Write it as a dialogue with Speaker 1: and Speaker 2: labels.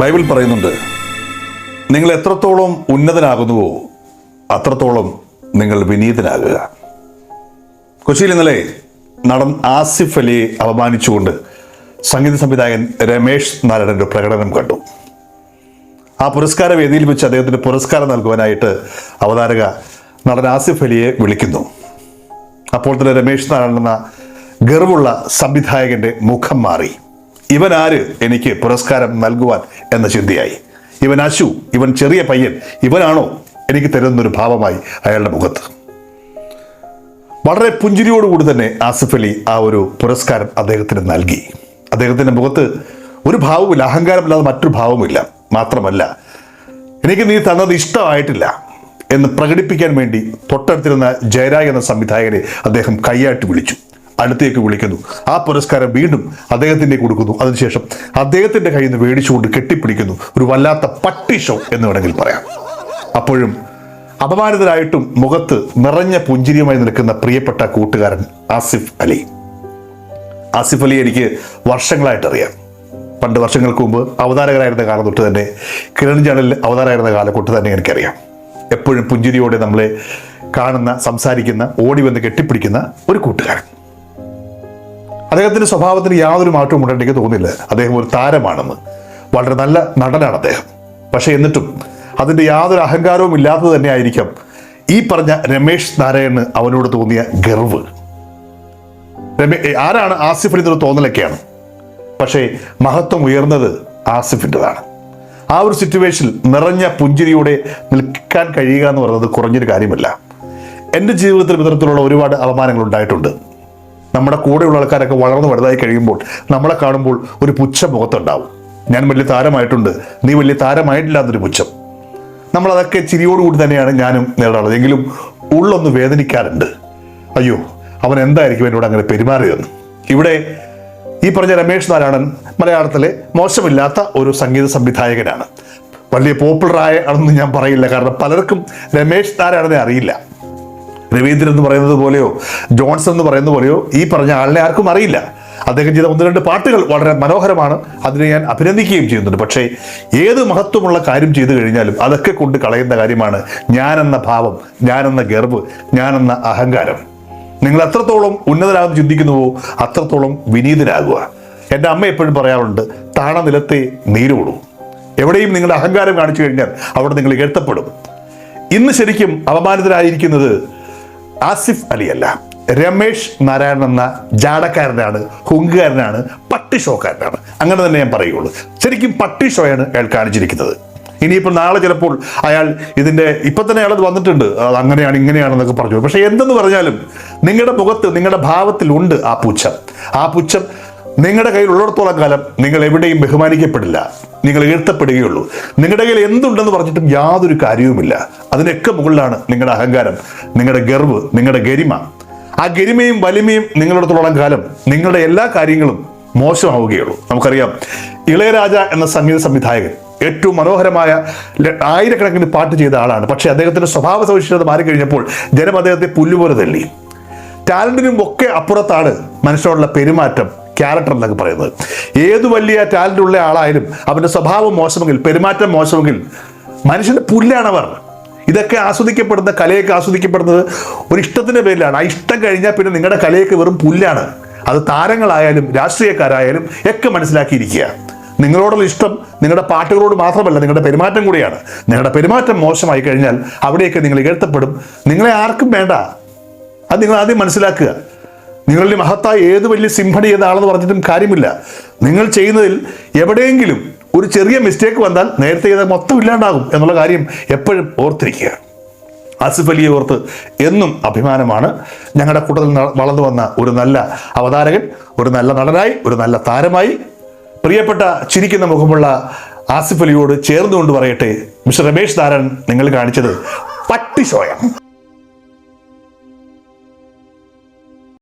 Speaker 1: Bible പറയുന്നുണ്ട് നിങ്ങൾ എത്രത്തോളം ഉന്നതനാകുന്നുവോ അത്രത്തോളം നിങ്ങൾ വിനീതനാകുക. കൊച്ചിയിൽ ഇന്നലെ നടൻ ആസിഫ് അലിയെ അപമാനിച്ചുകൊണ്ട് സംഗീത സംവിധായകൻ രമേഷ് നാരായണന്റെ പ്രകടനം കണ്ടു. ആ പുരസ്കാര വേദിയിൽ വെച്ച് അദ്ദേഹത്തിന് പുരസ്കാരം നൽകുവാനായിട്ട് അവതാരക നടൻ ആസിഫ് അലിയെ വിളിക്കുന്നു. അപ്പോൾ തന്നെ രമേശ് നാരായണൻ എന്ന ഗർവുള്ള സംവിധായകന്റെ മുഖം മാറി. ഇവൻ ആര് എനിക്ക് പുരസ്കാരം നൽകുവാൻ എന്ന ചിന്തയായി. ഇവൻ അശു ഇവൻ ചെറിയ പയ്യൻ ഇവനാണോ എനിക്ക് തരുന്നൊരു ഭാവമായി അയാളുടെ മുഖത്ത്. വളരെ പുഞ്ചിരിയോടുകൂടി തന്നെ ആസിഫ് അലി ആ ഒരു പുരസ്കാരം അദ്ദേഹത്തിന് നൽകി. അദ്ദേഹത്തിന്റെ മുഖത്ത് ഒരു ഭാവമില്ല അഹങ്കാരമില്ലാതെ മറ്റൊരു ഭാവമില്ല മാത്രമല്ല എനിക്ക് നീ തന്നത് ഇഷ്ടമായിട്ടില്ല എന്ന് പ്രകടിപ്പിക്കാൻ വേണ്ടി തൊട്ടടുത്തിരുന്ന ജയരാജ് എന്ന സംവിധായകനെ അദ്ദേഹം കൈയാട്ടി വിളിച്ചു. അടുത്തേക്ക് വിളിക്കുന്നു. ആ പുരസ്കാരം വീണ്ടും അദ്ദേഹത്തിന്റെ കൊടുക്കുന്നു. അതിനുശേഷം അദ്ദേഹത്തിന്റെ കയ്യിൽ നിന്ന് മേടിച്ചുകൊണ്ട് കെട്ടിപ്പിടിക്കുന്നു. ഒരു വല്ലാത്ത പട്ടിഷോ എന്ന് വേണമെങ്കിൽ പറയാം. അപ്പോഴും അപമാനിതരായിട്ടും മുഖത്ത് നിറഞ്ഞ പുഞ്ചിരിയുമായി നിൽക്കുന്ന പ്രിയപ്പെട്ട കൂട്ടുകാരൻ ആസിഫ് അലി. ആസിഫ് അലി എനിക്ക് വർഷങ്ങളായിട്ട് അറിയാം. പണ്ട് വർഷങ്ങൾക്ക് മുമ്പ് അവതാരകരായിരുന്ന കാലം തൊട്ട് തന്നെ കിരൺ ചാനലിൽ അവതാരമായിരുന്ന കാലം തൊട്ട് തന്നെ എനിക്കറിയാം. എപ്പോഴും പുഞ്ചിരിയോടെ നമ്മളെ കാണുന്ന സംസാരിക്കുന്ന ഓടി വന്ന് കെട്ടിപ്പിടിക്കുന്ന ഒരു കൂട്ടുകാരൻ. അദ്ദേഹത്തിന്റെ സ്വഭാവത്തിന് യാതൊരു മാറ്റവും ഉണ്ടെന്ന് എനിക്ക് തോന്നില്ല അദ്ദേഹം ഒരു താരമാണെന്ന്. വളരെ നല്ല നടനാണ് അദ്ദേഹം. പക്ഷേ എന്നിട്ടും അതിന്റെ യാതൊരു അഹങ്കാരവും ഇല്ലാത്തത് തന്നെ ആയിരിക്കാം ഈ പറഞ്ഞ രമേഷ് നാരായണ് അവനോട് തോന്നിയ ഗർവ്. രമേ ആരാണ് ആസിഫ് എന്നൊരു തോന്നലൊക്കെയാണ്. പക്ഷേ മഹത്വം ഉയർന്നത് ആസിഫിന്റെതാണ് ആ ഒരു സിറ്റുവേഷനിൽ നിറഞ്ഞ പുഞ്ചിരിയോടെ നിൽക്കാൻ കഴിയുക എന്ന് പറയുന്നത് കുറഞ്ഞൊരു കാര്യമല്ല. എന്റെ ജീവിതത്തിൽ ഇത്തരത്തിലുള്ള ഒരുപാട് അപമാനങ്ങൾ ഉണ്ടായിട്ടുണ്ട്. നമ്മുടെ കൂടെയുള്ള ആൾക്കാരൊക്കെ വളർന്നു വലുതായി കഴിയുമ്പോൾ നമ്മളെ കാണുമ്പോൾ ഒരു പുച്ഛ മുഖത്തുണ്ടാവും. ഞാൻ വലിയ താരമായിട്ടുണ്ട്. നീ വലിയ താരമായിട്ടില്ല എന്നൊരു പുച്ഛം നമ്മളതൊക്കെ ചിരിയോടുകൂടി തന്നെയാണ് ഞാനും നേടാറുള്ളത്. എങ്കിലും ഉള്ളൊന്ന് വേദനിക്കാറുണ്ട്. അയ്യോ അവൻ എന്തായിരിക്കും എന്നോട് അങ്ങനെ പെരുമാറിയതെന്ന്. ഇവിടെ ഈ പറഞ്ഞ രമേഷ് നാരായണൻ മലയാളത്തിലെ മോശമില്ലാത്ത ഒരു സംഗീത സംവിധായകനാണ്. വലിയ പോപ്പുലറായ ആണെന്ന് ഞാൻ പറയില്ല. കാരണം പലർക്കും രമേഷ് നാരായണനെ അറിയില്ല. രവീന്ദ്രൻ എന്ന് പറയുന്നത് പോലെയോ ജോൺസൺ എന്ന് പറയുന്നത് പോലെയോ ഈ പറഞ്ഞ ആളിനെ ആർക്കും അറിയില്ല. അദ്ദേഹം ചെയ്ത ഒന്ന് രണ്ട് പാട്ടുകൾ വളരെ മനോഹരമാണ്. അതിനെ ഞാൻ അഭിനന്ദിക്കുകയും ചെയ്യുന്നുണ്ട്. പക്ഷേ ഏത് മഹത്വമുള്ള കാര്യം ചെയ്തു കഴിഞ്ഞാലും അതൊക്കെ കൊണ്ട് കളയുന്ന കാര്യമാണ് ഞാനെന്ന ഭാവം ഞാനെന്ന ഗർവ് ഞാനെന്ന അഹങ്കാരം. നിങ്ങൾ എത്രത്തോളം ഉന്നതരാകും ചിന്തിക്കുന്നുവോ? അത്രത്തോളം വിനീതനാകുക എന്റെ അമ്മ എപ്പോഴും പറയാറുണ്ട് താണ നിലത്തെ നീരോടൂ എവിടെയും നിങ്ങളുടെ അഹങ്കാരം കാണിച്ചു കഴിഞ്ഞാൽ അവിടെ നിങ്ങൾ എഴുത്തപ്പെടും ഇന്ന് ശരിക്കും അപമാനിതരായിരിക്കുന്നത് ആസിഫ് അലിയല്ല രമേഷ് നാരായണൻ എന്ന ജാടക്കാരനാണ് ഹുങ്കുകാരനാണ് പട്ടി ഷോക്കാരനാണ്. അങ്ങനെ തന്നെ ഞാൻ പറയുള്ളൂ. ശരിക്കും പട്ടി ഷോയാണ് അയാൾ കാണിച്ചിരിക്കുന്നത്. ഇനിയിപ്പോൾ നാളെ ചിലപ്പോൾ അയാൾ ഇതിന്റെ ഇപ്പം തന്നെ അയാൾ വന്നിട്ടുണ്ട്. അത് അങ്ങനെയാണ് ഇങ്ങനെയാണെന്നൊക്കെ പറഞ്ഞു പക്ഷേ എന്തെന്ന് പറഞ്ഞാലും നിങ്ങളുടെ മുഖത്ത് നിങ്ങളുടെ ഭാവത്തിൽ ഉണ്ട് ആ പുച്ഛം. ആ പുച്ഛം നിങ്ങളുടെ കയ്യിൽ ഉള്ളിടത്തോളം കാലം നിങ്ങൾ എവിടെയും ബഹുമാനിക്കപ്പെടില്ല. നിങ്ങൾ ഉയർത്തപ്പെടുകയുള്ളൂ നിങ്ങളുടെ കയ്യിൽ എന്തുണ്ടെന്ന് പറഞ്ഞിട്ടും യാതൊരു കാര്യവുമില്ല. അതിനൊക്കെ മുകളിലാണ് നിങ്ങളുടെ അഹങ്കാരം നിങ്ങളുടെ ഗർവ് നിങ്ങളുടെ ഗരിമ. ആ ഗരിമയും വലിമയും നിങ്ങളിടത്തോളം കാലം നിങ്ങളുടെ എല്ലാ കാര്യങ്ങളും മോശമാവുകയുള്ളൂ. നമുക്കറിയാം ഇളയരാജ എന്ന സംഗീത സംവിധായകൻ ഏറ്റവും മനോഹരമായ ആയിരക്കണക്കിന് പാട്ട് ചെയ്ത ആളാണ്. പക്ഷേ അദ്ദേഹത്തിന്റെ സ്വഭാവ സവിശേഷത മാറിക്കഴിഞ്ഞപ്പോൾ ജനം അദ്ദേഹത്തെ പുല്ലുപോലെ തള്ളി. ടാലന്റിനും ഒക്കെ അപ്പുറത്താണ് മനുഷ്യരോടുള്ള പെരുമാറ്റം. ക്യാരക്ടർ എന്നൊക്കെ പറയുന്നത്. ഏത് വലിയ ടാലന്റ് ഉള്ള ആളായാലും അവന്റെ സ്വഭാവം മോശമെങ്കിൽ പെരുമാറ്റം മോശമെങ്കിൽ മനുഷ്യന്റെ പുല്ലാണവർ ഇതൊക്കെ ആസ്വദിക്കപ്പെടുന്ന കലയൊക്കെ ആസ്വദിക്കപ്പെടുന്നത് ഒരു ഇഷ്ടത്തിന്റെ പേരിലാണ്. ആ ഇഷ്ടം കഴിഞ്ഞാൽ പിന്നെ നിങ്ങളുടെ കലയൊക്കെ വെറും പുല്ലാണ്. അത് താരങ്ങളായാലും രാഷ്ട്രീയക്കാരായാലും ഒക്കെ മനസ്സിലാക്കിയിരിക്കുക. നിങ്ങളോടുള്ള ഇഷ്ടം നിങ്ങളുടെ പാട്ടുകളോട് മാത്രമല്ല നിങ്ങളുടെ പെരുമാറ്റം കൂടിയാണ്. നിങ്ങളുടെ പെരുമാറ്റം മോശമായി കഴിഞ്ഞാൽ അവിടെയൊക്കെ നിങ്ങൾ ഇകഴ്ത്തപ്പെടും. നിങ്ങളെ ആർക്കും വേണ്ട. അത് നിങ്ങൾ ആദ്യം മനസ്സിലാക്കുക. നിങ്ങളുടെ മഹത്തായ ഏത് വലിയ സിംഹണി ആളെന്ന് പറഞ്ഞിട്ടും കാര്യമില്ല. നിങ്ങൾ ചെയ്യുന്നതിൽ എവിടെയെങ്കിലും ഒരു ചെറിയ മിസ്റ്റേക്ക് വന്നാൽ നേരത്തെ ചെയ്ത മൊത്തം ഇല്ലാണ്ടാകും എന്നുള്ള കാര്യം എപ്പോഴും ഓർത്തിരിക്കുക. ആസിഫ് അലിയെ ഓർത്ത് എന്നും അഭിമാനമാണ്. ഞങ്ങളുടെ കൂട്ടത്തിൽ വളർന്നു വന്ന ഒരു നല്ല അവതാരകൻ ഒരു നല്ല നടനായി ഒരു നല്ല താരമായി പ്രിയപ്പെട്ട ചിരിക്കുന്ന മുഖമുള്ള ആസിഫ് അലിയോട് ചേർന്നുകൊണ്ട് പറയട്ടെ മിസ്റ്റർ രമേശ് താരൻ നിങ്ങൾ കാണിച്ചത് പട്ടി